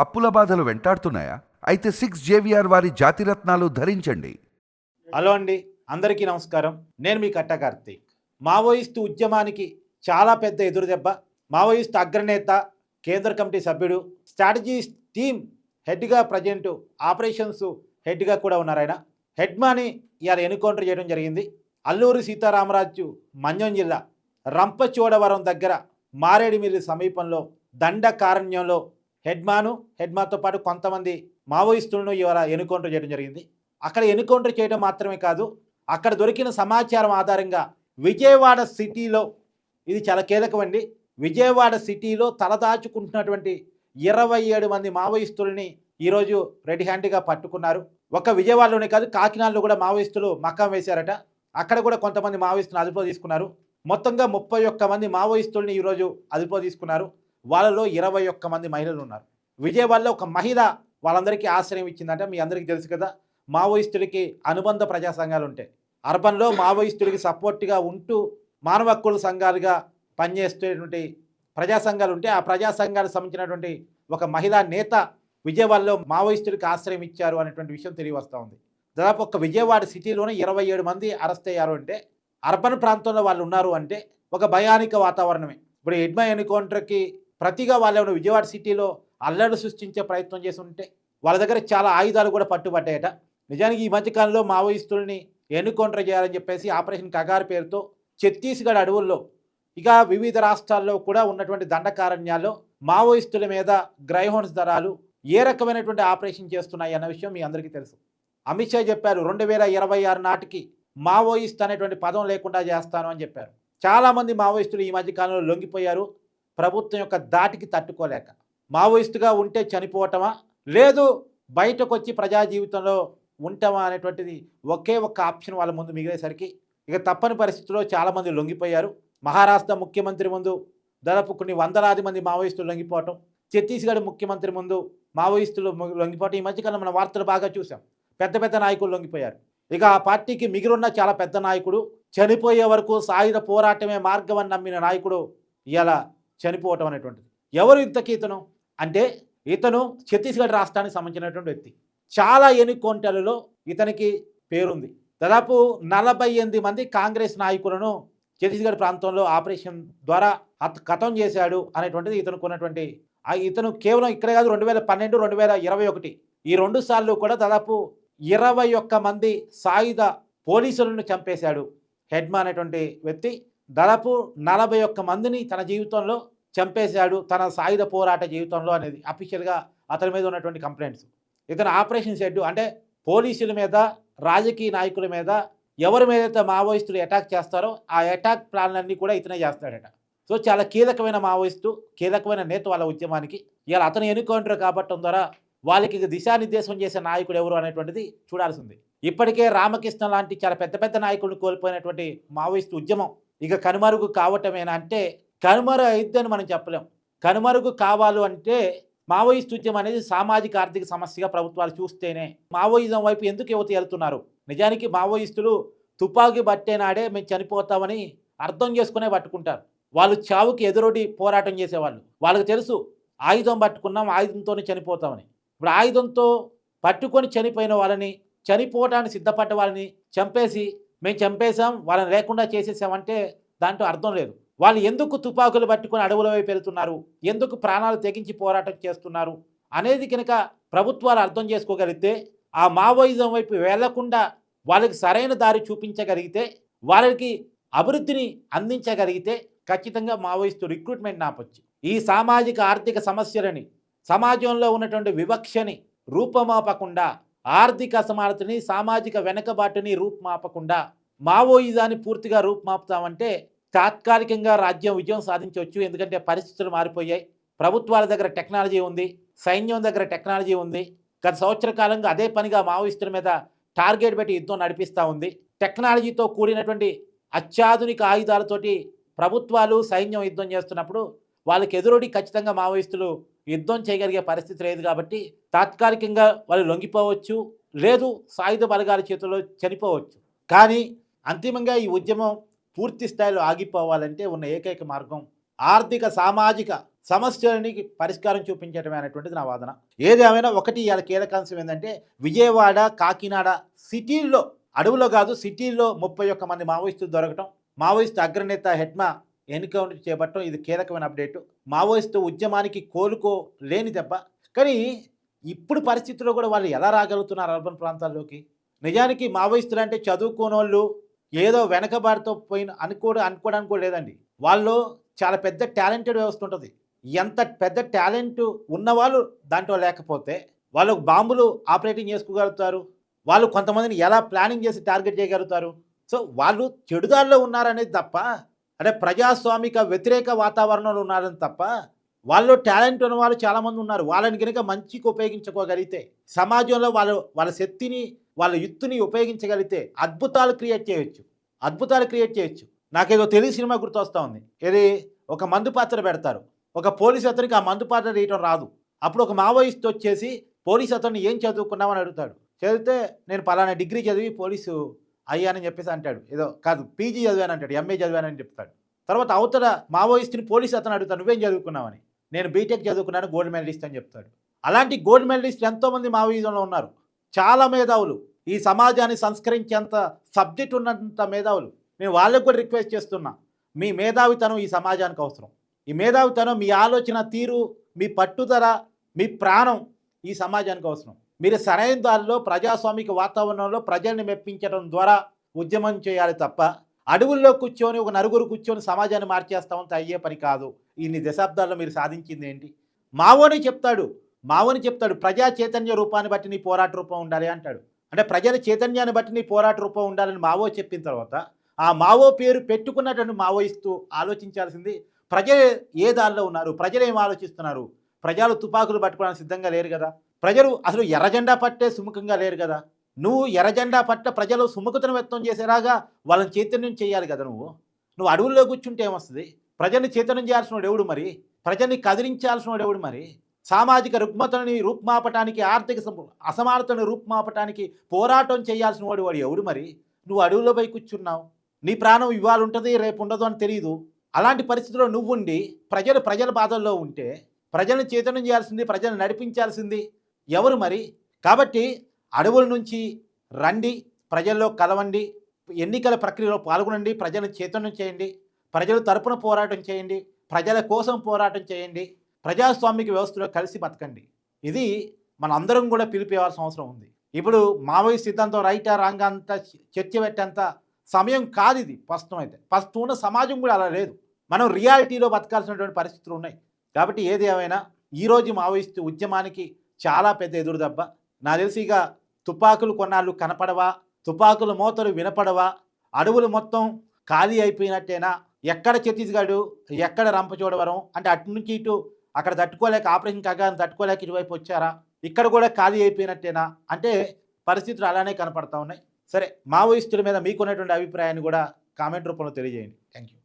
అప్పుల బాధలు వెంటాడుతున్నాయా? అయితే సిక్స్ జేవిఆర్ వారి జాతిరత్నాలు ధరించండి. హలో అండి అందరికీ నమస్కారం. నేను మీ కట్ట కార్తీక్. మావోయిస్టు ఉద్యమానికి చాలా పెద్ద ఎదురుదెబ్బ మావోయిస్టు అగ్రనేత కేంద్ర కమిటీ సభ్యుడు స్ట్రాటజీస్ టీమ్ హెడ్గా ప్రజెంట్ ఆపరేషన్స్ హెడ్గా కూడా ఉన్నారు ఆయన. హెడ్మాని ఇవాళ ఎన్కౌంటర్ చేయడం జరిగింది. అల్లూరి సీతారామరాజు మన్యం జిల్లా రంపచోడవరం దగ్గర మారేడుమిల్లి సమీపంలో దండకారణ్యంలో హెడ్మాను హెడ్మాతో పాటు కొంతమంది మావోయిస్టులను ఇవాళ ఎన్కౌంటర్ చేయడం జరిగింది. అక్కడ ఎన్కౌంటర్ చేయడం మాత్రమే కాదు అక్కడ దొరికిన సమాచారం ఆధారంగా విజయవాడ సిటీలో ఇది చాలా కీలకమండి విజయవాడ సిటీలో తలదాచుకుంటున్నటువంటి ఇరవై ఏడు మంది మావోయిస్తుల్ని ఈరోజు రెడ్ హ్యాండ్గా పట్టుకున్నారు. ఒక విజయవాడలోనే కాదు కాకినాడలో కూడా మావోయిస్తులు మకాం వేశారట. అక్కడ కూడా కొంతమంది మావోయిస్తులను అదుపులో తీసుకున్నారు. మొత్తంగా ముప్పై ఒక్క మంది మావోయిస్తుల్ని ఈరోజు అదుపులో తీసుకున్నారు. వాళ్ళలో ఇరవై ఒక్క మంది మహిళలు ఉన్నారు. విజయవాడలో ఒక మహిళ వాళ్ళందరికీ ఆశ్రయం ఇచ్చిందంటే మీ అందరికీ తెలుసు కదా. మావోయిస్టులకి అనుబంధ ప్రజా సంఘాలు ఉంటాయి అర్బన్లో మావోయిస్టులకి సపోర్ట్గా ఉంటూ మానవ హక్కుల సంఘాలుగా పనిచేసేటువంటి ప్రజా సంఘాలు ఉంటే ఆ ప్రజా సంఘాలకు సంబంధించినటువంటి ఒక మహిళా నేత విజయవాడలో మావోయిస్టులకు ఆశ్రయం ఇచ్చారు అనేటువంటి విషయం తెలియవస్తూ ఉంది. దాదాపు ఒక విజయవాడ సిటీలోనే ఇరవై ఏడు మంది అరెస్ట్ అయ్యారు అంటే అర్బన్ ప్రాంతంలో వాళ్ళు ఉన్నారు అంటే ఒక భయానిక వాతావరణమే. ఇప్పుడు ఎడ్మా ఎన్కౌంటర్కి ప్రతిగా వాళ్ళు విజయవాడ సిటీలో అల్లడి సృష్టించే ప్రయత్నం చేసి ఉంటే వాళ్ళ దగ్గర చాలా ఆయుధాలు కూడా పట్టుబట్టాయట నిజానికి ఈ మధ్యకాలంలో మావోయిస్టుల్ని ఎన్కౌంటర్ చేయాలని చెప్పేసి ఆపరేషన్ కగారు పేరుతో ఛత్తీస్గఢ్ అడవుల్లో ఇక వివిధ రాష్ట్రాల్లో కూడా ఉన్నటువంటి దండకారణ్యాల్లో మావోయిస్టుల మీద గ్రైహోన్స్ దళాలు ఏ రకమైనటువంటి ఆపరేషన్ చేస్తున్నాయి అన్న విషయం మీ అందరికీ తెలుసు. అమిత్ షా చెప్పారు రెండు వేల ఇరవై ఆరు నాటికి మావోయిస్ట్ అనేటువంటి పదం లేకుండా చేస్తాను అని చెప్పారు. చాలామంది మావోయిస్టులు ఈ మధ్యకాలంలో లొంగిపోయారు. ప్రభుత్వం యొక్క దాటికి తట్టుకోలేక మావోయిస్టుగా ఉంటే చనిపోవటమా? లేదు బయటకు వచ్చి ప్రజా జీవితంలో ఉంటామా అనేటువంటిది ఒకే ఒక్క ఆప్షన్ వాళ్ళ ముందు మిగిలేసరికి ఇక తప్పని పరిస్థితుల్లో చాలామంది లొంగిపోయారు. మహారాష్ట్ర ముఖ్యమంత్రి ముందు దాదాపు కొన్ని వందలాది మంది మావోయిస్టులు లొంగిపోవటం ఛత్తీస్గఢ్ ముఖ్యమంత్రి ముందు మావోయిస్టులు లొంగిపోవటం ఈ మధ్యకాలం మన వార్తలు బాగా చూసాం. పెద్ద పెద్ద నాయకులు లొంగిపోయారు. ఇక ఆ పార్టీకి మిగిలిన్న చాలా పెద్ద నాయకుడు చనిపోయే వరకు సాయుధ పోరాటమే మార్గం అని నమ్మిన నాయకుడు ఇలా చనిపోవటం అనేటువంటిది. ఎవరు ఇంతకీ ఇతను? అంటే ఇతను ఛత్తీస్గఢ్ రాష్ట్రానికి సంబంధించినటువంటి వ్యక్తి. చాలా ఎన్నికౌంటర్లలో ఇతనికి పేరుంది. దాదాపు నలభై ఎనిమిది మంది కాంగ్రెస్ నాయకులను ఛత్తీస్గఢ్ ప్రాంతంలో ఆపరేషన్ ద్వారా కథం చేశాడు అనేటువంటిది ఇతనుకున్నటువంటి ఆ ఇతను కేవలం ఇక్కడే కాదు రెండు వేల పన్నెండు రెండు వేల ఇరవై ఒకటి. ఈ రెండు సార్లు కూడా దాదాపు ఇరవై ఒక్క మంది సాయుధ పోలీసులను చంపేశాడు హెడ్మా అనేటువంటి వ్యక్తి. దాదాపు నలభై ఒక్క మందిని తన జీవితంలో చంపేశాడు తన సాయుధ పోరాట జీవితంలో అనేది అఫీషియల్గా అతని మీద ఉన్నటువంటి కంప్లైంట్స్ ఇతను ఆపరేషన్ షెడ్డు అంటే పోలీసుల మీద రాజకీయ నాయకుల మీద ఎవరి మీదైతే మావోయిస్టులు అటాక్ చేస్తారో ఆ అటాక్ ప్లాన్లన్నీ కూడా ఇతనే చేస్తాడట. సో చాలా కీలకమైన మావోయిస్టు కీలకమైన నేత వాళ్ళ ఉద్యమానికి. ఇలా అతను ఎన్నుకౌంటర్ కాబట్టం ద్వారా వాళ్ళకి దిశానిర్దేశం చేసే నాయకుడు ఎవరు అనేటువంటిది చూడాల్సింది ఇప్పటికే రామకృష్ణ లాంటి చాలా పెద్ద పెద్ద నాయకులను కోల్పోయినటువంటి మావోయిస్టు ఉద్యమం ఇక కనుమరుగు కావటమేనా అంటే కనుమరు అయిద్దని మనం చెప్పలేం. కనుమరుగు కావాలి అంటే మావోయిస్ట్ ఉద్యమం అనేది సామాజిక ఆర్థిక సమస్యగా ప్రభుత్వాలు చూస్తేనే మావోయిజం వైపు ఎందుకు యువత వెళ్తున్నారు నిజానికి మావోయిస్టులు తుపాకీ పట్టేనాడే మేము చనిపోతామని అర్థం చేసుకునే పట్టుకుంటారు. వాళ్ళు చావుకి ఎదురొడి పోరాటం చేసేవాళ్ళు. వాళ్ళకి తెలుసు ఆయుధం పట్టుకున్నాం ఆయుధంతోనే చనిపోతామని. ఇప్పుడు ఆయుధంతో పట్టుకొని చనిపోయిన వాళ్ళని చనిపోవడానికి సిద్ధపడ్డ వాళ్ళని చంపేసి మేము చంపేశాం వాళ్ళని లేకుండా చేసేసామంటే దాంట్లో అర్థం లేదు. వాళ్ళు ఎందుకు తుపాకులు పట్టుకొని అడవుల వైపు వెళ్తున్నారు? ఎందుకు ప్రాణాలు తెగించి పోరాటం చేస్తున్నారు? అనేది కనుక ప్రభుత్వాలు అర్థం చేసుకోగలిగితే ఆ మావోయిజం వైపు వెళ్ళకుండా వాళ్ళకి సరైన దారి చూపించగలిగితే వాళ్ళకి అభివృద్ధిని అందించగలిగితే ఖచ్చితంగా మావోయిస్టు రిక్రూట్మెంట్ నాపొచ్చు. ఈ సామాజిక ఆర్థిక సమస్యలని సమాజంలో ఉన్నటువంటి వివక్షని రూపమాపకుండా ఆర్థిక అసమానతని సామాజిక వెనకబాటుని రూపుమాపకుండా మావోయిజాన్ని పూర్తిగా రూపుమాపుతామంటే తాత్కాలికంగా రాజ్యం విజయం సాధించవచ్చు. ఎందుకంటే పరిస్థితులు మారిపోయాయి. ప్రభుత్వాల దగ్గర టెక్నాలజీ ఉంది. సైన్యం దగ్గర టెక్నాలజీ ఉంది. గత సంవత్సర కాలంగా అదే పనిగా మావోయిస్టుల మీద టార్గెట్ పెట్టి యుద్ధం నడిపిస్తూ ఉంది. టెక్నాలజీతో కూడినటువంటి అత్యాధునిక ఆయుధాలతోటి ప్రభుత్వాలు సైన్యం యుద్ధం చేస్తున్నప్పుడు వాళ్ళకి ఎదురొడి ఖచ్చితంగా మావోయిస్టులు యుద్ధం చేయగలిగే పరిస్థితి లేదు కాబట్టి తాత్కాలికంగా వాళ్ళు లొంగిపోవచ్చు లేదు సాయుధ బలగాల చేతుల్లో చనిపోవచ్చు. కానీ అంతిమంగా ఈ ఉద్యమం పూర్తి స్థాయిలో ఆగిపోవాలంటే ఉన్న ఏకైక మార్గం ఆర్థిక సామాజిక సమస్యలకి పరిష్కారం చూపించడమే అనేటువంటిది నా వాదన. ఏదేమైనా ఒకటి ఇవాళ కీలకాంశం ఏంటంటే విజయవాడ కాకినాడ సిటీల్లో అడవులో కాదు సిటీల్లో ముప్పై ఒక్క మంది మావోయిస్టులు దొరకటం మావోయిస్టు అగ్రనేత హెడ్మా ఎన్కౌంటర్ చేపట్టడం ఇది కీలకమైన అప్డేట్. మావోయిస్టు ఉద్యమానికి కోలుకో లేని దెబ్బ. కానీ ఇప్పుడు పరిస్థితుల్లో కూడా వాళ్ళు ఎలా రాగలుగుతున్నారు అర్బన్ ప్రాంతాల్లోకి? నిజానికి మావోయిస్టులు అంటే చదువుకోని వాళ్ళు ఏదో వెనకబారితో పోయిన అనుకోడు అనుకోవడానికి కూడా లేదండి. వాళ్ళు చాలా పెద్ద టాలెంటెడ్ వ్యవస్థ ఉంటుంది. ఎంత పెద్ద టాలెంట్ ఉన్నవాళ్ళు దాంట్లో లేకపోతే వాళ్ళు బాంబులు ఆపరేటింగ్ చేసుకోగలుగుతారు. వాళ్ళు కొంతమందిని ఎలా ప్లానింగ్ చేసి టార్గెట్ చేయగలుగుతారు. సో వాళ్ళు చెడుదారిలో ఉన్నారనేది తప్ప అంటే ప్రజాస్వామిక వ్యతిరేక వాతావరణంలో ఉన్నారని తప్ప వాళ్ళు టాలెంట్ ఉన్న వాళ్ళు చాలామంది ఉన్నారు. వాళ్ళని కనుక మంచికి ఉపయోగించుకోగలిగితే సమాజంలో వాళ్ళు వాళ్ళ శక్తిని వాళ్ళ యుత్తుని ఉపయోగించగలిగితే అద్భుతాలు క్రియేట్ చేయొచ్చు. అద్భుతాలు క్రియేట్ చేయొచ్చు. నాకేదో తెలుగు సినిమా గుర్తొస్తా ఉంది. ఇది ఒక మందు పాత్ర పెడతారు. ఒక పోలీస్ అతనికి ఆ మందు పాత్ర తీయటం రాదు. అప్పుడు ఒక మావోయిస్ట్ వచ్చేసి పోలీస్ అతన్ని ఏం చదువుకున్నామని అడుగుతాడు. చదివితే నేను పలానా డిగ్రీ చదివి పోలీసు అయ్యానని చెప్పేసి అంటాడు. ఏదో కాదు పీజీ చదివాను అంటాడు ఎంఏ చదివానని చెప్తాడు. తర్వాత అవతల మావోయిస్ట్ని పోలీస్ అతను అడుగుతాడు నువ్వేం చదువుకున్నావని? నేను బీటెక్ చదువుకున్నాను గోల్డ్ మెడలిస్ట్ అని చెప్తాడు. అలాంటి గోల్డ్ మెడలిస్ట్ ఎంతోమంది మావోయిజంలో ఉన్నారు. చాలా మేధావులు. ఈ సమాజాన్ని సంస్కరించేంత సబ్జెక్ట్ ఉన్నంత మేధావులు. నేను వాళ్ళకు కూడా రిక్వెస్ట్ చేస్తున్నా మీ మేధావితనం ఈ సమాజానికి అవసరం. ఈ మేధావితనం మీ ఆలోచన తీరు మీ పట్టుదల మీ ప్రాణం ఈ సమాజానికి అవసరం. మీరు సరైన దారిలో ప్రజాస్వామిక వాతావరణంలో ప్రజల్ని మెప్పించడం ద్వారా ఉద్యమం చేయాలి తప్ప అడవుల్లో కూర్చొని ఒక నలుగురు కూర్చొని సమాజాన్ని మార్చేస్తామంత అయ్యే పని కాదు. ఇన్ని దశాబ్దాల్లో మీరు సాధించింది ఏంటి? మావోని చెప్తాడు. మావోని చెప్తాడు ప్రజా చైతన్య రూపాన్ని బట్టి నీ పోరాట రూపం ఉండాలి అంటాడు. అంటే ప్రజల చైతన్యాన్ని బట్టి నీ పోరాట రూపం ఉండాలని మావో చెప్పిన తర్వాత ఆ మావో పేరు పెట్టుకున్నటువంటి మావోయిస్తూ ఆలోచించాల్సింది ప్రజలు ఏ దారిలో ఉన్నారు? ప్రజలు ఏం ఆలోచిస్తున్నారు? ప్రజలు తుపాకులు పట్టుకోవడానికి సిద్ధంగా లేరు కదా. ప్రజలు అసలు ఎర్రజెండా పట్టే సుముఖంగా లేరు కదా. నువ్వు ఎర్రజెండా పట్ట ప్రజలు సుముఖతను వ్యక్తం చేసేలాగా వాళ్ళని చైతన్యం చేయాలి కదా నువ్వు. నువ్వు అడవుల్లో కూర్చుంటే ఏమొస్తుంది? ప్రజల్ని చైతన్యం చేయాల్సిన వాడు ఎవడు మరి? ప్రజల్ని కదిలించాల్సిన వాడు ఎవడు మరి? సామాజిక రుగ్మతని రూపుమాపటానికి ఆర్థిక అసమానతను రూపుమాపటానికి పోరాటం చేయాల్సిన వాడు వాడు ఎవడు మరి? నువ్వు అడవుల్లో పోయి కూర్చున్నావు. నీ ప్రాణం ఇవాళ ఉంటుంది రేపు ఉండదు అని తెలియదు అలాంటి పరిస్థితుల్లో నువ్వుండి ప్రజలు ప్రజల బాధల్లో ఉంటే ప్రజల్ని చైతన్యం చేయాల్సింది ప్రజలను నడిపించాల్సింది ఎవరు మరి? కాబట్టి అడవుల నుంచి రండి ప్రజల్లో కలవండి ఎన్నికల ప్రక్రియలో పాల్గొనండి ప్రజలు చైతన్యం చేయండి ప్రజల తరపున పోరాటం చేయండి ప్రజల కోసం పోరాటం చేయండి ప్రజాస్వామిక వ్యవస్థలో కలిసి బతకండి. ఇది మన అందరం కూడా పిలిపేవాల్సిన అవసరం ఉంది. ఇప్పుడు మావోయిస్ట్ సిద్ధాంతం రైటా రాంగ అంత చర్చ పెట్టేంత సమయం కాదు ఇది ప్రస్తుతం అయితే ప్రస్తుతం ఉన్న సమాజం కూడా అలా లేదు. మనం రియాలిటీలో బతకాల్సినటువంటి పరిస్థితులు ఉన్నాయి. కాబట్టి ఏది ఏమైనా ఈరోజు మావోయిస్టు ఉద్యమానికి చాలా పెద్ద ఎదురుదెబ్బ నా తెలిసి ఇక తుపాకులు కొన్నాళ్ళు కనపడవా తుపాకుల మోతలు వినపడవా అడవులు మొత్తం ఖాళీ అయిపోయినట్టేనా? ఎక్కడ ఛత్తీస్గఢ్ ఎక్కడ రంపచోడవరం? అంటే అటు నుంచి ఇటు అక్కడ తట్టుకోలేక ఆపరేషన్ కాగా తట్టుకోలేక ఇటువైపు వచ్చారా? ఇక్కడ కూడా ఖాళీ అయిపోయినట్టేనా? అంటే పరిస్థితులు అలానే కనపడతా ఉన్నాయి. సరే మావోయిస్టుల మీద మీకున్నటువంటి అభిప్రాయాన్ని కూడా కామెంట్ రూపంలో తెలియజేయండి. Thank you